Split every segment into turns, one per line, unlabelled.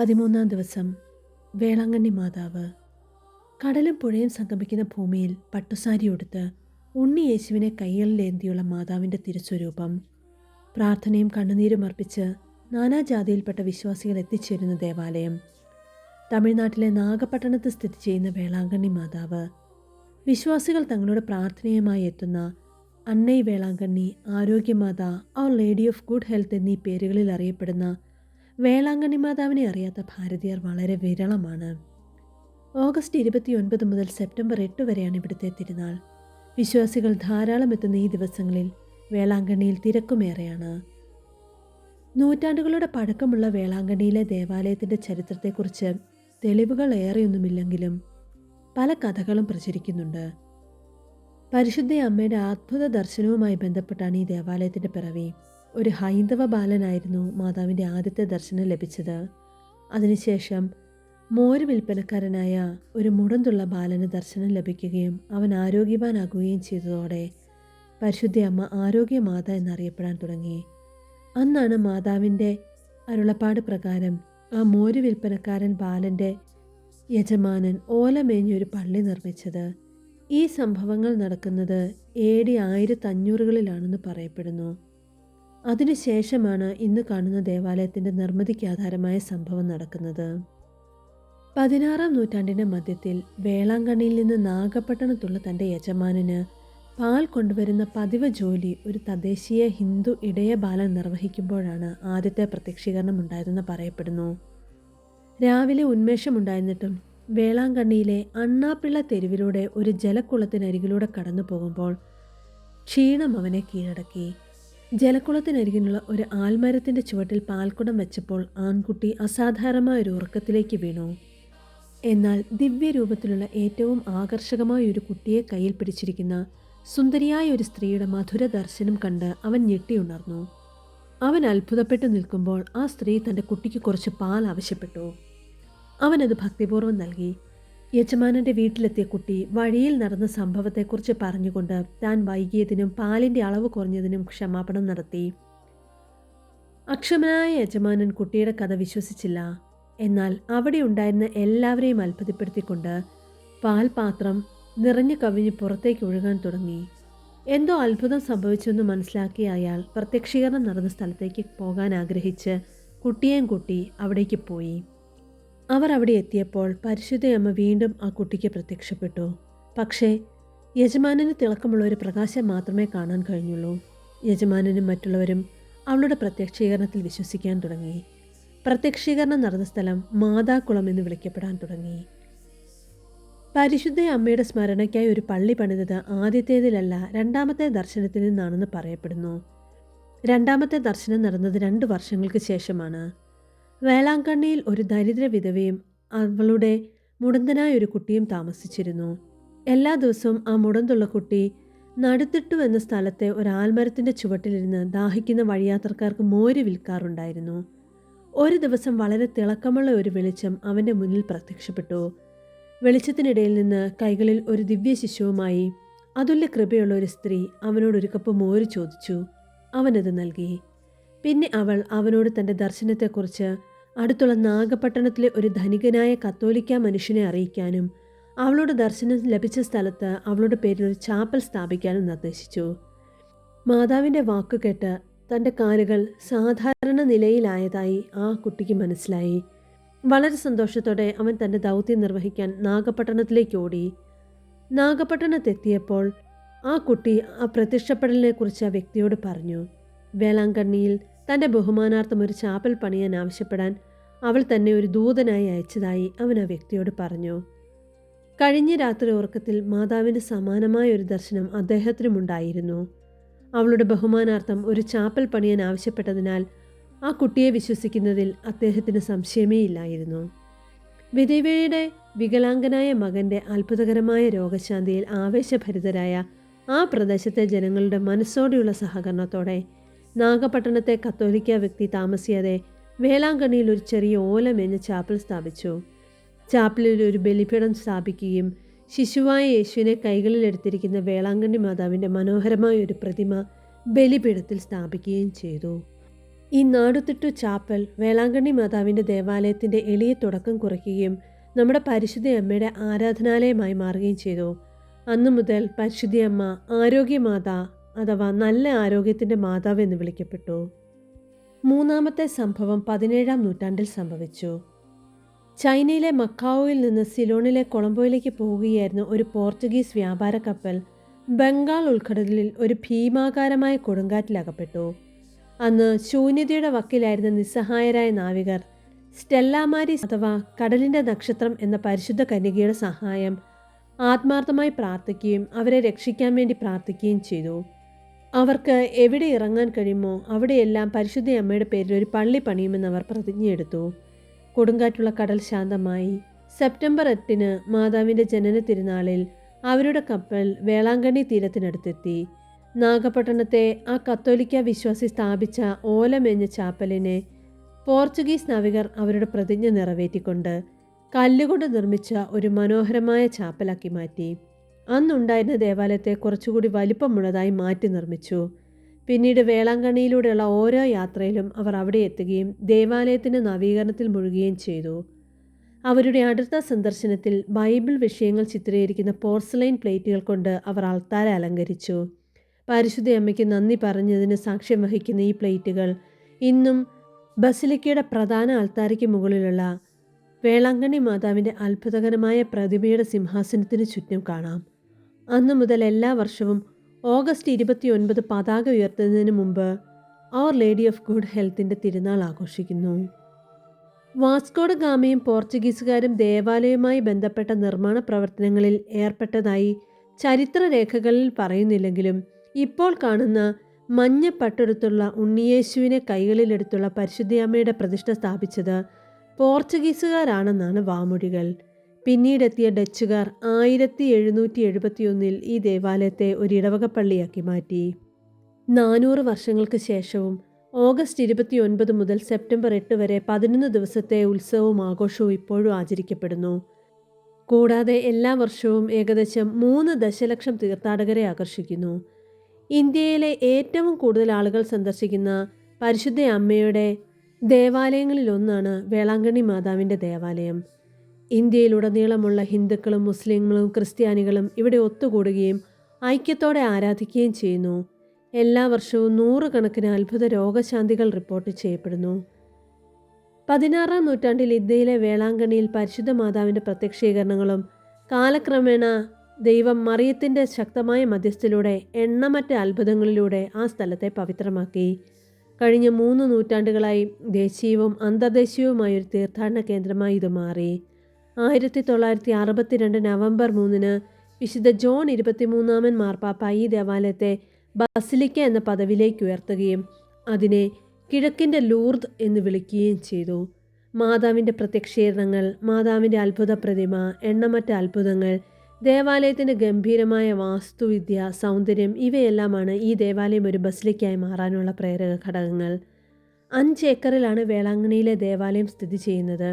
പതിമൂന്നാം ദിവസം വേളാങ്കണ്ണി മാതാവ് കടലും പുഴയും സംഗമിക്കുന്ന ഭൂമിയിൽ പട്ടുസാരി ഉടുത്ത് ഉണ്ണി യേശുവിനെ കൈകളിലേന്തിയുള്ള മാതാവിന്റെ തിരുസ്വരൂപം പ്രാർത്ഥനയും കണ്ണുനീരും അർപ്പിച്ച് നാനാജാതിയിൽപ്പെട്ട വിശ്വാസികൾ എത്തിച്ചേരുന്ന ദേവാലയം. തമിഴ്നാട്ടിലെ നാഗപട്ടണത്ത് സ്ഥിതി ചെയ്യുന്ന വേളാങ്കണ്ണി മാതാവ് വിശ്വാസികൾ തങ്ങളുടെ പ്രാർത്ഥനയുമായി എത്തുന്ന Annai Velankanni Arogyamatha Our Lady of Good Health എന്നീ പേരുകളിൽ അറിയപ്പെടുന്ന വേളാങ്കണ്ണി മാതാവിനെ അറിയാത്ത ഭാരതീയർ വളരെ വിരളമാണ്. ഓഗസ്റ്റ് ഇരുപത്തിയൊൻപത് മുതൽ സെപ്റ്റംബർ എട്ട് വരെയാണ് ഇവിടുത്തെ തിരുനാൾ. വിശ്വാസികൾ ധാരാളം എത്തുന്ന ഈ ദിവസങ്ങളിൽ വേളാങ്കണ്ണിയിൽ തിരക്കുമേറെയാണ് നൂറ്റാണ്ടുകളുടെ പഴക്കമുള്ള വേളാങ്കണ്ണിയിലെ ദേവാലയത്തിന്റെ ചരിത്രത്തെക്കുറിച്ച് തെളിവുകൾ ഏറെയൊന്നുമില്ലെങ്കിലും പല കഥകളും പ്രചരിക്കുന്നുണ്ട്. പരിശുദ്ധ അമ്മയുടെ അത്ഭുത ദർശനവുമായി ബന്ധപ്പെട്ടാണ് ഈ ദേവാലയത്തിന്റെ പിറവി. ഒരു ഹൈന്ദവ ബാലനായിരുന്നു മാതാവിന്റെ ആദ്യത്തെ ദർശനം ലഭിച്ചത്. അതിനുശേഷം മോര് വിൽപ്പനക്കാരനായ ഒരു മുടന്തുള്ള ബാലന് ദർശനം ലഭിക്കുകയും അവൻ ആരോഗ്യവാനാകുകയും ചെയ്തതോടെ പരിശുദ്ധ അമ്മ ആരോഗ്യമാത എന്നറിയപ്പെടാൻ തുടങ്ങി. അന്നാണ് മാതാവിന്റെ അരുളപ്പാട് പ്രകാരം ആ മോര് വിൽപ്പനക്കാരൻ ബാലന്റെ യജമാനൻ ഓലമേഞ്ഞൊരു പള്ളി നിർമ്മിച്ചത്. ഈ സംഭവങ്ങൾ നടക്കുന്നത് എ ഡി ആയിരത്തി അഞ്ഞൂറുകളിലാണെന്ന് പറയപ്പെടുന്നു. അതിനുശേഷമാണ് ഇന്ന് കാണുന്ന ദേവാലയത്തിന്റെ നിർമ്മിതിക്ക് ആധാരമായ സംഭവം നടക്കുന്നത്. പതിനാറാം നൂറ്റാണ്ടിന്റെ മധ്യത്തിൽ വേളാങ്കണ്ണിയിൽ നിന്ന് നാഗപട്ടണത്തുള്ള തന്റെ യജമാനന് പാൽ കൊണ്ടുവരുന്ന പതിവ് ജോലി ഒരു തദ്ദേശീയ ഹിന്ദു ഇടയ ബാലൻ നിർവഹിക്കുമ്പോഴാണ് ആദ്യത്തെ പ്രത്യക്ഷീകരണം ഉണ്ടായതെന്ന് പറയപ്പെടുന്നു. രാവിലെ ഉന്മേഷമുണ്ടായിരുന്നിട്ടും വേളാങ്കണ്ണിയിലെ അണ്ണാപ്പിള്ള തെരുവിലൂടെ ഒരു ജലക്കുളത്തിനരികിലൂടെ കടന്നു പോകുമ്പോൾ ക്ഷീണം അവനെ കീഴടക്കി. ജലക്കുളത്തിനരികിലുള്ള ഒരു ആൽമരത്തിന്റെ ചുവട്ടിൽ പാൽക്കുടം വെച്ചപ്പോൾ ആൺകുട്ടി അസാധാരണമായ ഒരു ഉറക്കത്തിലേക്ക് വീണു. എന്നാൽ ദിവ്യരൂപത്തിലുള്ള ഏറ്റവും ആകർഷകമായ ഒരു കുട്ടിയെ കയ്യിൽ പിടിച്ചിരിക്കുന്ന സുന്ദരിയായ ഒരു സ്ത്രീയുടെ മധുര ദർശനം കണ്ട് അവൻ ഞെട്ടിയുണർന്നു അവൻ അത്ഭുതപ്പെട്ടു നിൽക്കുമ്പോൾ ആ സ്ത്രീ തന്റെ കുട്ടിക്ക് കുറച്ച് പാൽ ആവശ്യപ്പെട്ടു. അവനത് ഭക്തിപൂർവം നൽകി. യജമാനന്റെ വീട്ടിലെത്തിയ കുട്ടി വഴിയിൽ നടന്ന സംഭവത്തെക്കുറിച്ച് പറഞ്ഞുകൊണ്ട് താൻ വൈകിയതിനും പാലിന്റെ അളവ് കുറഞ്ഞതിനും ക്ഷമാപണം നടത്തി. അക്ഷമനായ യജമാനൻ കുട്ടിയുടെ കഥ വിശ്വസിച്ചില്ല. എന്നാൽ അവിടെ ഉണ്ടായിരുന്ന എല്ലാവരെയും അത്ഭുതപ്പെടുത്തിക്കൊണ്ട് പാൽപാത്രം നിറഞ്ഞു കവിഞ്ഞ് പുറത്തേക്ക് ഒഴുകാൻ തുടങ്ങി. എന്തോ അത്ഭുതം സംഭവിച്ചെന്ന് മനസ്സിലാക്കിയ അയാൾ പ്രത്യക്ഷീകരണം നടന്ന സ്ഥലത്തേക്ക് പോകാൻ ആഗ്രഹിച്ച് കുട്ടിയേയും കുട്ടി അവിടേക്ക് പോയി. അവർ അവിടെ എത്തിയപ്പോൾ പരിശുദ്ധയമ്മ വീണ്ടും ആ കുട്ടിക്ക് പ്രത്യക്ഷപ്പെട്ടു. പക്ഷേ യജമാനന് തിളക്കമുള്ള ഒരു പ്രകാശം മാത്രമേ കാണാൻ കഴിഞ്ഞുള്ളൂ. യജമാനനും മറ്റുള്ളവരും അവളുടെ പ്രത്യക്ഷീകരണത്തിൽ വിശ്വസിക്കാൻ തുടങ്ങി. പ്രത്യക്ഷീകരണം നടന്ന സ്ഥലം മാതാക്കുളം എന്ന് വിളിക്കപ്പെടാൻ തുടങ്ങി. പരിശുദ്ധ അമ്മയുടെ സ്മരണയ്ക്കായി ഒരു പള്ളി പണിതത് ആദ്യത്തേതിലല്ല രണ്ടാമത്തെ ദർശനത്തിൽ നിന്നാണെന്ന് പറയപ്പെടുന്നു. രണ്ടാമത്തെ ദർശനം നടന്നത് രണ്ട് വർഷങ്ങൾക്ക് ശേഷമാണ്. വേളാങ്കണ്ണിയിൽ ഒരു ദരിദ്ര വിധവയും അവളുടെ മുടന്തനായ ഒരു കുട്ടിയും താമസിച്ചിരുന്നു. എല്ലാ ദിവസവും ആ മുടന്തുള്ള കുട്ടി നടുത്തിട്ടു എന്ന സ്ഥലത്തെ ഒരു ആൽമരത്തിന്റെ ചുവട്ടിലിരുന്ന് ദാഹിക്കുന്ന വഴിയാത്രക്കാർക്ക് മോര് വിൽക്കാറുണ്ടായിരുന്നു. ഒരു ദിവസം വളരെ തിളക്കമുള്ള ഒരു വെളിച്ചം അവന്റെ മുന്നിൽ പ്രത്യക്ഷപ്പെട്ടു. വെളിച്ചത്തിനിടയിൽ നിന്ന് കൈകളിൽ ഒരു ദിവ്യ ശിശുവുമായി അതുല്യ കൃപയുള്ള ഒരു സ്ത്രീ അവനോട് ഒരു കപ്പ് മോര് ചോദിച്ചു. അവനത് നൽകി. പിന്നെ അവൾ അവനോട് തന്റെ ദർശനത്തെക്കുറിച്ച് അടുത്തുള്ള നാഗപട്ടണത്തിലെ ഒരു ധനികനായ കത്തോലിക്ക മനുഷ്യനെ അറിയിക്കാനും അവളുടെ ദർശനം ലഭിച്ച സ്ഥലത്ത് അവളുടെ പേരിൽ ഒരു ചാപ്പൽ സ്ഥാപിക്കാനും നിർദ്ദേശിച്ചു. മാതാവിന്റെ വാക്കുകേട്ട് തന്റെ കാലുകൾ സാധാരണ നിലയിലായതായി ആ കുട്ടിക്ക് മനസ്സിലായി. വളരെ സന്തോഷത്തോടെ അവൻ തന്റെ ദൗത്യം നിർവഹിക്കാൻ നാഗപട്ടണത്തിലേക്ക് ഓടി. നാഗപട്ടണത്തെത്തിയപ്പോൾ ആ കുട്ടി ആ പ്രത്യക്ഷപ്പെടലിനെക്കുറിച്ച് ആ വ്യക്തിയോട് പറഞ്ഞു. വേളാങ്കണ്ണിയിൽ തന്റെ ബഹുമാനാർത്ഥം ഒരു ചാപ്പൽ പണിയാൻ ആവശ്യപ്പെടാൻ അവൾ തന്നെ ഒരു ദൂതനായി അയച്ചതായി അവൻ ആ വ്യക്തിയോട് പറഞ്ഞു. കഴിഞ്ഞ രാത്രി ഉറക്കത്തിൽ മാതാവിന് സമാനമായ ഒരു ദർശനം അദ്ദേഹത്തിനുമുണ്ടായിരുന്നു. അവളുടെ ബഹുമാനാർത്ഥം ഒരു ചാപ്പൽ പണിയാൻ ആവശ്യപ്പെട്ടതിനാൽ ആ കുട്ടിയെ വിശ്വസിക്കുന്നതിൽ അദ്ദേഹത്തിന് സംശയമേ ഇല്ലായിരുന്നു വിധവയുടെ വികലാംഗനായ മകന്റെ അത്ഭുതകരമായ രോഗശാന്തിയിൽ ആവേശഭരിതരായ ആ പ്രദേശത്തെ ജനങ്ങളുടെ മനസ്സോടെയുള്ള സഹകരണത്തോടെ നാഗപട്ടണത്തെ കത്തോലിക്ക വ്യക്തി താമസിയാതെ വേളാങ്കണ്ണിയിൽ ഒരു ചെറിയ ഓലമേഞ്ഞ ചാപ്പൽ സ്ഥാപിച്ചു. ചാപ്പലിൽ ഒരു ബലിപീഠം സ്ഥാപിക്കുകയും ശിശുവായ യേശുവിനെ കൈകളിലെടുത്തിരിക്കുന്ന വേളാങ്കണ്ണി മാതാവിന്റെ മനോഹരമായ ഒരു പ്രതിമ ബലിപീഠത്തിൽ സ്ഥാപിക്കുകയും ചെയ്തു. ഈ നാടുത്തിട്ടു ചാപ്പൽ വേളാങ്കണ്ണി മാതാവിന്റെ ദേവാലയത്തിന്റെ എളിയ തുടക്കം കുറിക്കുകയും നമ്മുടെ പരിശുദ്ധ അമ്മയുടെ ആരാധനാലയമായി മാറുകയും ചെയ്തു. അന്നു മുതൽ പരിശുദ്ധ അമ്മ ആരോഗ്യമാത അഥവാ നല്ല ആരോഗ്യത്തിന്റെ മാതാവ് എന്ന് വിളിക്കപ്പെട്ടു. മൂന്നാമത്തെ സംഭവം പതിനേഴാം നൂറ്റാണ്ടിൽ സംഭവിച്ചു. ചൈനയിലെ മക്കാവോയിൽ നിന്ന് സിലോണിലെ കൊളംബോയിലേക്ക് പോവുകയായിരുന്ന ഒരു പോർച്ചുഗീസ് വ്യാപാര കപ്പൽ ബംഗാൾ ഉൾക്കടലിൽ ഒരു ഭീമാകാരമായ കൊടുങ്കാറ്റിലകപ്പെട്ടു. അന്ന് ശൂന്യതയുടെ വക്കിലായിരുന്ന നിസ്സഹായരായ നാവികർ സ്റ്റെല്ലാമാരി അഥവാ കടലിന്റെ നക്ഷത്രം എന്ന പരിശുദ്ധ കന്യകയുടെ സഹായം ആത്മാർത്ഥമായി പ്രാർത്ഥിക്കുകയും അവരെ രക്ഷിക്കാൻ വേണ്ടി പ്രാർത്ഥിക്കുകയും ചെയ്തു. അവർക്ക് എവിടെ ഇറങ്ങാൻ കഴിയുമോ അവിടെയെല്ലാം പരിശുദ്ധ അമ്മയുടെ പേരിൽ ഒരു പള്ളി പണിയുമെന്ന് അവർ പ്രതിജ്ഞയെടുത്തു കൊടുങ്കാറ്റുള്ള കടൽ ശാന്തമായി. സെപ്റ്റംബർ എട്ടിന് മാതാവിന്റെ ജനന തിരുനാളിൽ അവരുടെ കപ്പൽ വേളാങ്കണ്ണി തീരത്തിനടുത്തെത്തി. നാഗപട്ടണത്തെ ആ കത്തോലിക്ക വിശ്വാസി സ്ഥാപിച്ച ഓലമേഞ്ഞ ചാപ്പലിനെ പോർച്ചുഗീസ് നാവികർ അവരുടെ പ്രതിജ്ഞ നിറവേറ്റിക്കൊണ്ട് കല്ലുകൊണ്ട് നിർമ്മിച്ച ഒരു മനോഹരമായ ചാപ്പലാക്കി മാറ്റി. അന്നുണ്ടായിരുന്ന ദേവാലയത്തെ കുറച്ചുകൂടി വലിപ്പമുള്ളതായി മാറ്റി നിർമ്മിച്ചു. പിന്നീട് വേളാങ്കണ്ണിയിലൂടെയുള്ള ഓരോ യാത്രയിലും അവർ അവിടെ എത്തുകയും ദേവാലയത്തിന്റെ നവീകരണത്തിൽ മുഴുകുകയും ചെയ്തു. അവരുടെ അടുത്ത സന്ദർശനത്തിൽ ബൈബിൾ വിഷയങ്ങൾ ചിത്രീകരിക്കുന്ന പോർസലൈൻ പ്ലേറ്റുകൾ കൊണ്ട് അവർ ആൾത്താര അലങ്കരിച്ചു. പരിശുദ്ധ അമ്മയ്ക്ക് നന്ദി പറഞ്ഞതിന് സാക്ഷ്യം വഹിക്കുന്ന ഈ പ്ലേറ്റുകൾ ഇന്നും ബസിലിക്കയുടെ പ്രധാന അൾത്താരയ്ക്ക് മുകളിലുള്ള വേളാങ്കണ്ണി മാതാവിന്റെ അത്ഭുതകരമായ പ്രതിമയുടെ സിംഹാസനത്തിന് ചുറ്റും കാണാം. അന്നു മുതൽ എല്ലാ വർഷവും ഓഗസ്റ്റ് ഇരുപത്തിയൊൻപത് പതാക ഉയർത്തുന്നതിന് മുമ്പ് അവർ ലേഡി ഓഫ് ഗുഡ് ഹെൽത്തിന്റെ തിരുനാൾ ആഘോഷിക്കുന്നു. വാസ്കോഡ ഗാമയും പോർച്ചുഗീസുകാരും ദേവാലയവുമായി ബന്ധപ്പെട്ട നിർമ്മാണ പ്രവർത്തനങ്ങളിൽ ഏർപ്പെട്ടതായി ചരിത്രരേഖകളിൽ പറയുന്നില്ലെങ്കിലും ഇപ്പോൾ കാണുന്ന മഞ്ഞ പട്ടെടുത്തുള്ള ഉണ്ണിയേശുവിനെ കൈകളിലെടുത്തുള്ള പരിശുദ്ധയമ്മയുടെ പ്രതിഷ്ഠ സ്ഥാപിച്ചത് പോർച്ചുഗീസുകാരാണെന്നാണ് വാമൊഴികൾ. പിന്നീടെത്തിയ ഡച്ചുകാർ ആയിരത്തി എഴുന്നൂറ്റി എഴുപത്തിയൊന്നിൽ ഈ ദേവാലയത്തെ ഒരു ഇടവക പള്ളിയാക്കി മാറ്റി. നാനൂറ് വർഷങ്ങൾക്ക് ശേഷവും ഓഗസ്റ്റ് ഇരുപത്തി ഒൻപത് മുതൽ സെപ്റ്റംബർ എട്ട് വരെ പതിനൊന്ന് ദിവസത്തെ ഉത്സവവും ആഘോഷവും ഇപ്പോഴും ആചരിക്കപ്പെടുന്നു. കൂടാതെ എല്ലാ വർഷവും ഏകദേശം മൂന്ന് ദശലക്ഷം തീർത്ഥാടകരെ ആകർഷിക്കുന്നു. ഇന്ത്യയിലെ ഏറ്റവും കൂടുതൽ ആളുകൾ സന്ദർശിക്കുന്ന പരിശുദ്ധ അമ്മയുടെ ദേവാലയങ്ങളിലൊന്നാണ് വേളാങ്കണ്ണി മാതാവിന്റെ ദേവാലയം. ഇന്ത്യയിലുടനീളമുള്ള ഹിന്ദുക്കളും മുസ്ലിങ്ങളും ക്രിസ്ത്യാനികളും ഇവിടെ ഒത്തുകൂടുകയും ഐക്യത്തോടെ ആരാധിക്കുകയും ചെയ്യുന്നു. എല്ലാ വർഷവും നൂറുകണക്കിന് അത്ഭുത രോഗശാന്തികൾ റിപ്പോർട്ട് ചെയ്യപ്പെടുന്നു. പതിനാറാം നൂറ്റാണ്ടിൽ ഇന്ത്യയിലെ വേളാങ്കണ്ണിയിൽ പരിശുദ്ധ മാതാവിന്റെ പ്രത്യക്ഷീകരണങ്ങളും കാലക്രമേണ ദൈവം മറിയത്തിന്റെ ശക്തമായ മധ്യസ്ഥിലൂടെ എണ്ണമറ്റ അത്ഭുതങ്ങളിലൂടെ ആ സ്ഥലത്തെ പവിത്രമാക്കി. കഴിഞ്ഞ മൂന്ന് നൂറ്റാണ്ടുകളായി ദേശീയവും അന്തർദേശീയവുമായ ഒരു തീർത്ഥാടന കേന്ദ്രമായി ഇത് മാറി. ആയിരത്തി തൊള്ളായിരത്തി അറുപത്തിരണ്ട് നവംബർ മൂന്നിന് വിശുദ്ധ ജോൺ ഇരുപത്തിമൂന്നാമൻ മാർപ്പാപ്പ ഈ ദേവാലയത്തെ ബസിലിക്ക എന്ന പദവിയിലേക്ക് ഉയർത്തുകയും അതിനെ കിഴക്കിന്റെ ലൂർദ് എന്ന് വിളിക്കുകയും ചെയ്തു. മാതാവിന്റെ പ്രത്യക്ഷീകരണങ്ങൾ മാതാവിന്റെ അത്ഭുത പ്രതിമ എണ്ണമറ്റ അത്ഭുതങ്ങൾ ദേവാലയത്തിന്റെ ഗംഭീരമായ വാസ്തുവിദ്യ സൗന്ദര്യം ഇവയെല്ലാമാണ് ഈ ദേവാലയം ഒരു ബസിലിക്കായി മാറാനുള്ള പ്രേരക ഘടകങ്ങൾ. അഞ്ച് ഏക്കറിലാണ് വേളാങ്കണിയിലെ ദേവാലയം സ്ഥിതി ചെയ്യുന്നത്.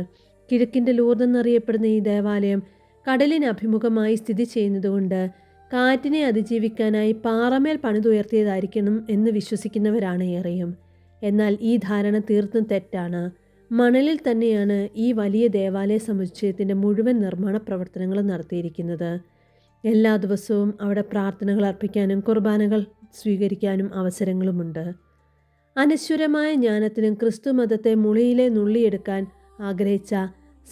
കിഴക്കിന്റെ ലൂർന്നെന്നറിയപ്പെടുന്ന ഈ ദേവാലയം കടലിന് അഭിമുഖമായി സ്ഥിതി ചെയ്യുന്നതുകൊണ്ട് കാറ്റിനെ അതിജീവിക്കാനായി പാറമേൽ പണിതുയർത്തിയതായിരിക്കണം എന്ന് വിശ്വസിക്കുന്നവരാണ് ഏറെയും. എന്നാൽ ഈ ധാരണ തീർത്തും തെറ്റാണ്. മണലിൽ തന്നെയാണ് ഈ വലിയ ദേവാലയ സമുച്ചയത്തിന്റെ മുഴുവൻ നിർമ്മാണ പ്രവർത്തനങ്ങളും നടത്തിയിരിക്കുന്നത്. എല്ലാ ദിവസവും അവിടെ പ്രാർത്ഥനകൾ അർപ്പിക്കാനും കുർബാനകൾ സ്വീകരിക്കാനും അവസരങ്ങളുമുണ്ട്. അനശ്വരമായ ജ്ഞാനത്തിനും ക്രിസ്തു മതത്തെ മുളിയിലെ നുള്ളിയെടുക്കാൻ ആഗ്രഹിച്ച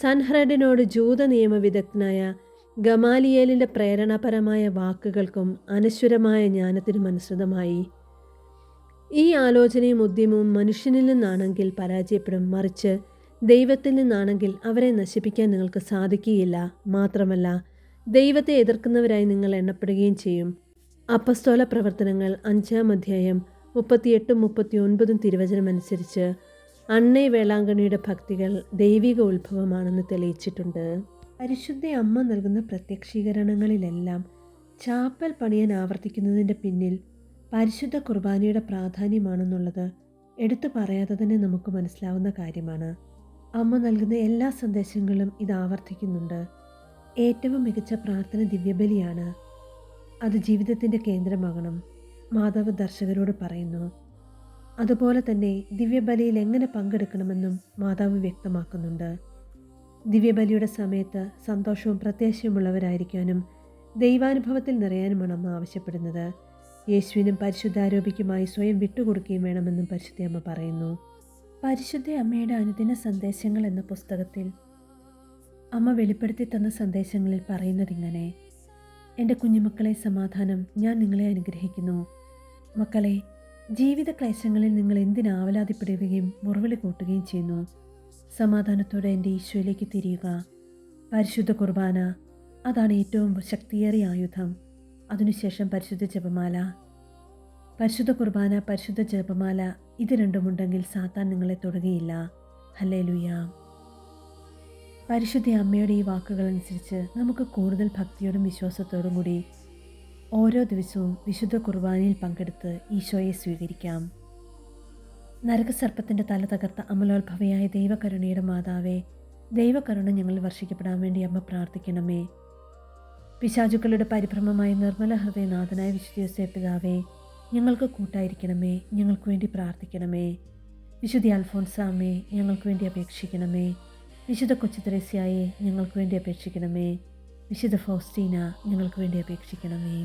സൻഹ്രഡിനോട് ജൂത നിയമവിദഗ്ധനായ ഗമാലിയേലിന്റെ പ്രേരണപരമായ വാക്കുകൾക്കും അനശ്വരമായ ജ്ഞാനത്തിനും അനുസൃതമായി. ഈ ആലോചനയും ഉദ്യമവും മനുഷ്യനിൽ നിന്നാണെങ്കിൽ പരാജയപ്പെടും മറിച്ച് ദൈവത്തിൽ നിന്നാണെങ്കിൽ അവരെ നശിപ്പിക്കാൻ നിങ്ങൾക്ക് സാധിക്കുകയില്ല. മാത്രമല്ല ദൈവത്തെ എതിർക്കുന്നവരായി നിങ്ങൾ എണ്ണപ്പെടുകയും ചെയ്യും. അപ്പസ്തോല പ്രവർത്തനങ്ങൾ അഞ്ചാം അധ്യായം മുപ്പത്തിയെട്ടും മുപ്പത്തി ഒൻപതും തിരുവചനമനുസരിച്ച് അണ്ണേ വേളാങ്കണ്ണിയുടെ ഭക്തികൾ ദൈവിക ഉത്ഭവമാണെന്ന് തെളിയിച്ചിട്ടുണ്ട്. പരിശുദ്ധ അമ്മ നൽകുന്ന പ്രത്യക്ഷീകരണങ്ങളിലെല്ലാം ചാപ്പൽ പണിയാൻ ആവർത്തിക്കുന്നതിന്റെ പിന്നിൽ പരിശുദ്ധ കുർബാനയുടെ പ്രാധാന്യമാണെന്നുള്ളത് എടുത്തു പറയാതെ തന്നെ നമുക്ക് മനസ്സിലാവുന്ന കാര്യമാണ്. അമ്മ നൽകുന്ന എല്ലാ സന്ദേശങ്ങളും ഇത് ആവർത്തിക്കുന്നുണ്ട്. ഏറ്റവും മികച്ച പ്രാർത്ഥന ദിവ്യബലിയാണ്. അത് ജീവിതത്തിന്റെ കേന്ദ്രമാകണം. മാതാവ് ദർശകരോട് പറയുന്നു അതുപോലെ തന്നെ ദിവ്യബലിയിൽ എങ്ങനെ പങ്കെടുക്കണമെന്നും മാതാവ് വ്യക്തമാക്കുന്നുണ്ട്. ദിവ്യബലിയുടെ സമയത്ത് സന്തോഷവും പ്രത്യാശയുമുള്ളവരായിരിക്കാനും ദൈവാനുഭവത്തിൽ നിറയാനുമാണ് ആവശ്യപ്പെടുന്നത്. യേശുവിനും പരിശുദ്ധാരോപിക്കുമായി സ്വയം വിട്ടുകൊടുക്കുകയും വേണമെന്നും പരിശുദ്ധ അമ്മ പറയുന്നു. പരിശുദ്ധ അമ്മയുടെ അനുദിന സന്ദേശങ്ങൾ എന്ന പുസ്തകത്തിൽ അമ്മ വെളിപ്പെടുത്തി തന്ന സന്ദേശങ്ങളിൽ പറയുന്നതിങ്ങനെ എന്റെ കുഞ്ഞുമക്കളെ സമാധാനം ഞാൻ നിങ്ങളെ അനുഗ്രഹിക്കുന്നു. മക്കളെ ജീവിത ക്ലേശങ്ങളിൽ നിങ്ങൾ എന്തിനാവലാതിപ്പെടുകയും മുറിവിളി കൂട്ടുകയും ചെയ്യുന്നു? സമാധാനത്തോടെ എന്റെ ഈശോയിലേക്ക് തിരിയുക. പരിശുദ്ധ കുർബാന അതാണ് ഏറ്റവും ശക്തിയേറിയ ആയുധം. അതിനുശേഷം പരിശുദ്ധ ജപമാല. പരിശുദ്ധ കുർബാന പരിശുദ്ധ ജപമാല ഇത് രണ്ടുമുണ്ടെങ്കിൽ സാത്താൻ നിങ്ങളെ തൊടുകയില്ല. ഹല്ലേ പരിശുദ്ധ അമ്മയുടെ ഈ വാക്കുകൾ അനുസരിച്ച് നമുക്ക് കൂടുതൽ ഭക്തിയോടും വിശ്വാസത്തോടും കൂടി ഓരോ ദിവസവും വിശുദ്ധ കുർബാനയിൽ പങ്കെടുത്ത് ഈശോയെ സ്വീകരിക്കാം. നരകസർപ്പത്തിന്റെ തല തകർത്ത അമലോത്ഭവയായ ദൈവകരുണയുടെ മാതാവേ ദൈവകരുണ ഞങ്ങളിൽ വർഷിക്കപ്പെടാൻ വേണ്ടി അമ്മ പ്രാർത്ഥിക്കണമേ. പിശാചുക്കളുടെ പരിഭ്രമമായ നിർമ്മല ഹൃദയനാഥനായ വിശുദ്ധ പിതാവേ ഞങ്ങൾക്ക് കൂട്ടായിരിക്കണമേ ഞങ്ങൾക്ക് വേണ്ടി പ്രാർത്ഥിക്കണമേ. വിശുദ്ധി അൽഫോൻസാമേ ഞങ്ങൾക്ക് വേണ്ടി അപേക്ഷിക്കണമേ. വിശുദ്ധ കൊച്ചു ത്രേസ്യായെ ഞങ്ങൾക്ക് വേണ്ടി അപേക്ഷിക്കണമേ. വിശുദ്ധ ഫൗസ്റ്റീന ഞങ്ങൾക്ക് വേണ്ടി അപേക്ഷിക്കണമേ.